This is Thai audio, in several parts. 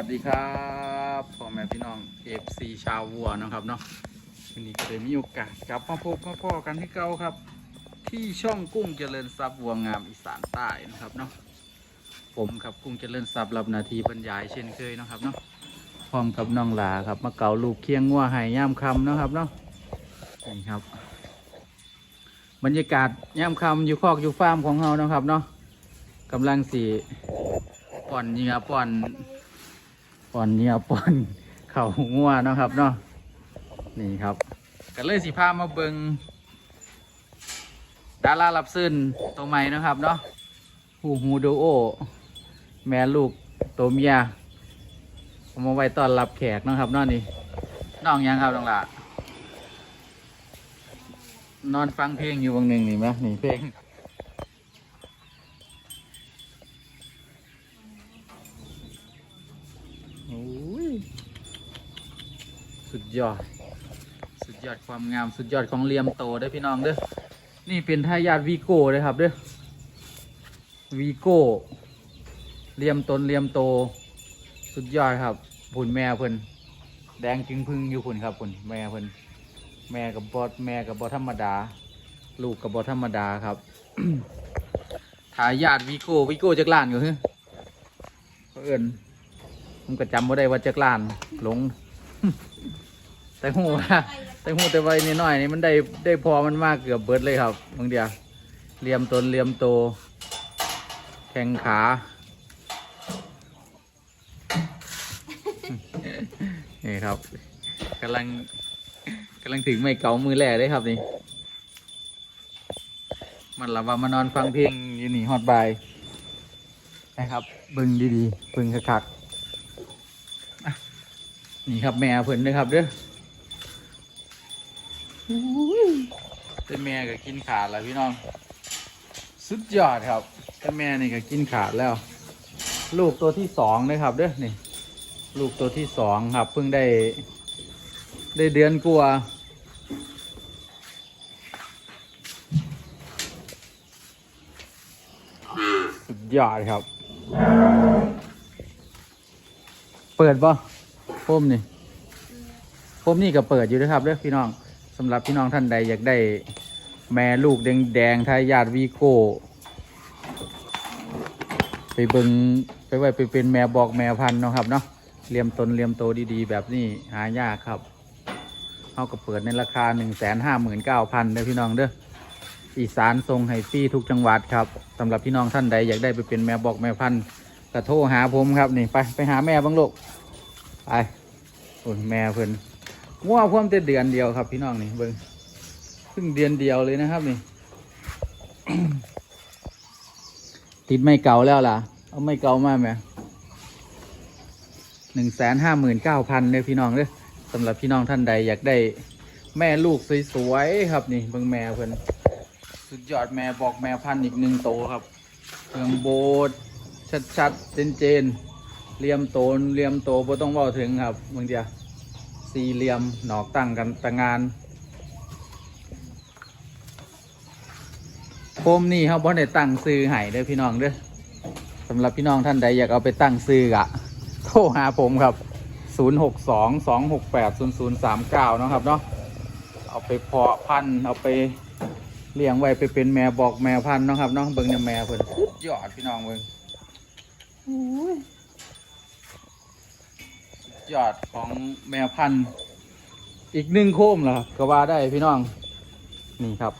วัสดีครับพ่อแม่พี่น้องเอฟซีชาววัวนะครับเนาะวันนี้ก็เลยมีโอกาสกลับมาพบมาพ่อกันที่เก่าครับ ที่ช่องกุ้งเจริญทรัพย์วัวงามอีสานใต้นะครับเนาะผมครับกุ้งเจริญทรัพย์รับนาทีบรรยายเช่นเคยนะครับเนาะพร้อมกับน้องลาครับมาเกาลูกเคียงงัวไห่ย่ามคำนะครับเนาะนี่ครับ บรรยากาศย่ามคำอยู่คอกอยู่ฟาร์มของเรานะครับเนาะกำลังสีป่อนเหงื่อป่อน ปอนเหงื่อป่อนเข่างัวนะครับเนาะนี่ครับก็เลยสีพามาเบิงดารารับซื่นตัวใหม่นะครับเนาะหูฮูดูโอ แม่ลูกตัวเมียเอามาไว้ตอนรับแขกนะครับนาะนี่น้องยังครับน้องละนอนฟังเพลงอยู่วงหนึ่งนี่ไหมนี่เพลงโอ้ยสุด ยอด สุดยอดความงามสุดยอดของเลียมโตเด้พี่น้องเด้อนี่เป็นทายาทวีโก้เลยครับเด้อวีโก้เลียมตนเลียมโต สุดยอดครับผุนแม่เพิ่นแดงจึงพึ่งอยู่ผุนครับผุนแม่เพิ่นแม่กับบอแม่กับบอธรรมดา ลูกกับบอธรรมดาครับทายาทวิโก้วิโก้จักรล้านอยู่ฮึเขาเอิญผมก็จำว่ได้ว่าจักรล้านหลง แต่หูว่าแต่หูแต่ไว้นิดหน่อยนี่มันได้ได้พอมันมากเกือบเบิดเลยครับบางเดียวเลียมตนเลียมโต แข้งขานี่ครับกำลังกำลังถึงไม่เกามือแรกเลยครับนี่ มันละว่ามานอนฟังเพลงอยู่นี่ฮอตบายนะครับบึงดีๆบึงคักๆนี่ครับแม่เพิ่นด้วยครับเด้อ แต่แม่ก็กินขาดแล้วพี่น้อง สุดยอดครับ แต่แม่นี่ก็กินขาดแล้ว ลูกตัวที่สองเลยครับเด้อนี่ ลูกตัวที่สองครับ เพิ่งได้ ได้เดือนกว่าสุดยอดครับ เปิดป่ะพมนี่พมนี่ก็เปิดอยู่นะครับเด้อพี่น้อง สำหรับพี่น้องท่านใดอยากได้แม่ลูกแดงแดงทายาทวีโก้ไปเบิงไปไว้ไปเป็นแม่บอกแม่พันธุ์นะครับเนาะเลียมตนเลียมโตดีๆ แบบนี้หายากครับเขาก็เปิดในราคาหนึ่งแสนห้าหมื่นเก้าพันเด้อพี่น้องเด้ออีสานทรงให้ฟรีทุกจังหวัดครับสำหรับพี่น้องท่านใดอยากได้ไปเป็นแม่บอกแม่พันธุ์ก็โทรหาผมครับนี่ไปไปหาแม่บ้างลูกไปโอ้ยแม่เพิ่น ง่วพ่วมแต่เดือนเดียวครับ พี่น้องนี่เบิ้งเพิ่งเดือนเดียวเลยนะครับนี่ ติดไม่เก่าแล้วล่ะ เอาไม่เก่ามากไหมหนึ่งแสนห้าหมื่นเก้าพันเลยพี่น้องเด้อสำหรับพี่น้องท่านใดอยากได้แม่ลูกสวยๆครับนี่เบิ่งแม่เพิ่นสุดยอดแม่บอกแม่พันธุ์อีกหนึ่งโตครับเครื่งโบดชัดๆเจนๆเหลี่ยมโตนเหลี่ยมโตบ่ต้องเว้าถึงครับบางเดียว สี่เหลี่ยมหนอกตั้งกันตะงาน โคมนี่เขาบ่ได้ตั้งซื้อให้เด้อพี่น้องเด้อสำหรับพี่น้องท่านใดอยากเอาไปตั้งซื้อกะโทรหาผมครับ 062 268 0039 เนาะครับเนาะเอาไปเพาะพันธุ์เอาไปเลี้ยงไว้ไปเป็นแม่บอกแม่พันธุ์เนาะครับเนาะเบิ่งเนี่ยแม่เพิ่นสุดยอดพี่น้องเบิ่งโอ้ ยอดของแม่พันธุ์อีกหนึ่งโคมเหรอก็ว่าได้พี่น้อง นี่ครับ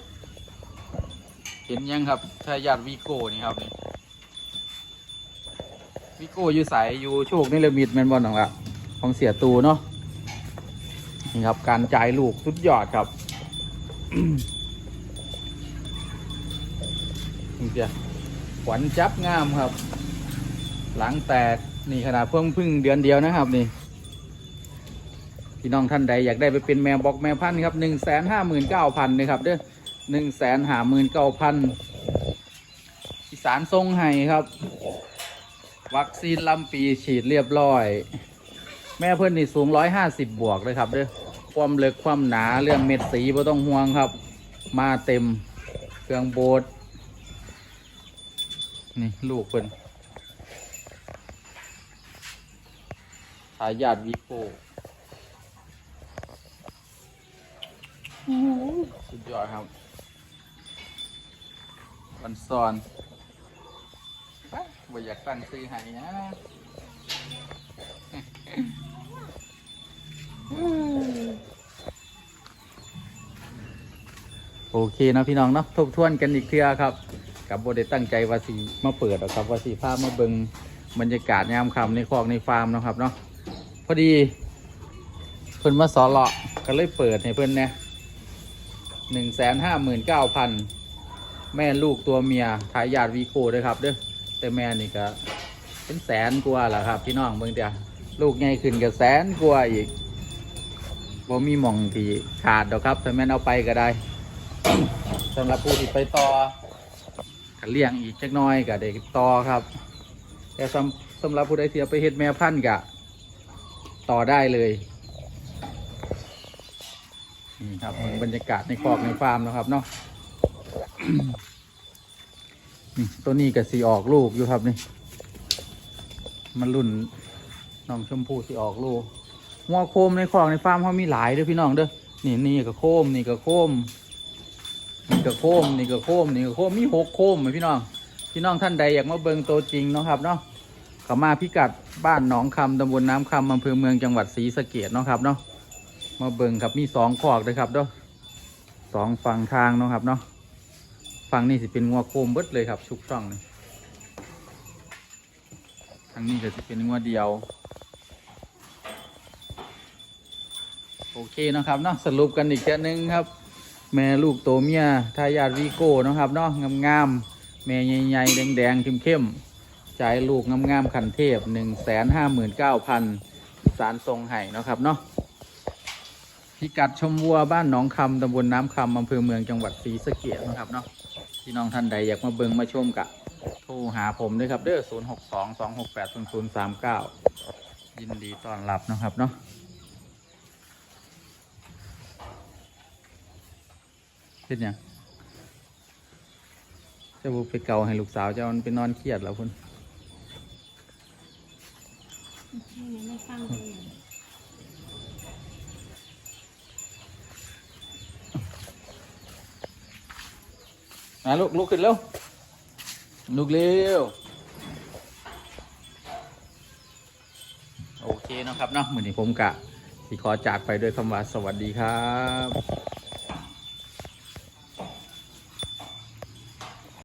เห็นยังครับทายาทวีโก้นี่ครับนี่วิโก้อยู่ใสอยู่โชคนี่เลมิดแมนบอลหนังละของเสียตูเนาะนี่ครับ การจ่ายลูกสุดยอดครับนี่เสียขวัญจับงามครับ หลังแตกนี่ขนาดเพิ่งพึ่งเดือนเดียวนะครับนี่ พี่น้องท่านใดอยากได้ไปเป็นแมวบอกแมวพันธุ์ครับหนึ่งแสนห้าหมื่นเก้าพันนะครับเด้อหนึ่งแสนห้าหมื่นเก้าพันอีสานทรงไห้ครับ วัคซีนลำปีฉีดเรียบร้อย แม่เพื่อนนี่สูงร้อยห้าสิบบวกเลยครับเด้อความเลึกความหนาเรื่องเม็ดสีไม่ต้องห่วงครับ มาเต็มเครื่องโบดนี่ลูกเพิ่อนทายาทวีโก้ สุดยอดครับวันซอนไปบ่อยากตั้งซื้อให้นะโอเคนะพี่น้องเนาะทบทวนกันอีกเทื่อครับ กับโบได้ตั้งใจว่าสีมาเปิดหรอกครับว่าสีภาพมาเบิงบรรยากาศยามค่ำในคลอกในฟาร์มนะครับเนาะพอดี เพิ่นมาสอนเลาะก็เลยเปิดให้เพิ่นเนี่ย หนึ่งแสนห้าหมื่นเก้าพันแม่ลูกตัวเมียทายาทวีโก้ด้วยครับเด้อแต่แม่นี่ก็เป็นแสนกว่าแหละครับพี่น้องเบิ่งเดียลูกใหญ่ขึ้นก็แสนกว่าอีกบ่มีหม่องที่ขาดดอกครับถ้าแม่นเอาไปก็ได้สำหรับผู้ที่ไปต่อก็เลี้ยงอีกจักน้อยก็ได้ต่อครับ แต่สำสำหรับผู้ใดที่ไปเฮ็ดแม่พันธุ์ก็ต่อได้เลยนี่ครั บรรยากาศในคอกในฟาร์มนะครับเนาะนี่ตัวนี้ก็สีออกลูกอยู่ครับนี่ มันรุ่นน้องชมพู่สีออกลูกหัวโคมในคอกในฟาร์มเขามีหลายเด้อพี่น้องเด้อนี่นี่ก็โคมนี่ก็โคมนี่ก็โคมนี่ก็โคมนี่ก็โคมมีหกโคมไหมพี่น้องพี่น้องท่านใดอยากมาเบิงตัวจริงนะครับเนาะขามาพิกัดบ้านหนองคำตำบลน้ำคำอำเภอเมืองจังหวัดศรีสะเกดเนาะครับเนาะมาเบิงครับมีสองขอกเลยครับเนาะ สองฝั่งทางเนาะครับเนาะฝั่งนี้สิเป็นงัวโคมเบิดเลยครับชุกช่องนี่ทางนี้ก็จะเป็นงัวเดียว โอเคนะครับเนาะสรุปกันอีกแค่นึงครับ แม่ลูกโตเมียทายาทวีโก้เนาะครับเนาะงามๆแม่ใหญ่ๆแดงๆเข้มๆจ่ายลูกงามๆขันเทพหนึ่งแสนห้าหมื่นเก้าพันสารทรงไห่เนาะครับเนาะ พิกัดชมวัวบ้านหนองคำตำบลน้ำคำอำเภอเมืองจังหวัดศรีสะเกษนะครับเนาะพี่น้องท่านใดอยากมาเบิงมาชมกะโทรหาผมด้วยครับเด้อศูนย์หกสองสองหกแปดศูนย์ศูนย์สามเก้ายินดีต้อนรับนะครับเนาะเฮ็ดหยังเจะบุไปเก่าให้ลูกสาวเจ้ามันไปนอนเครียดแล้วคุณ ไม่ฟังเลยาลูกลุกขึ้นเร็วลุกเร็วโอเคนะครับเนาะเหมือนที่ผมกะที่ขอจากไปด้วยคำว่าสวัสดีครับ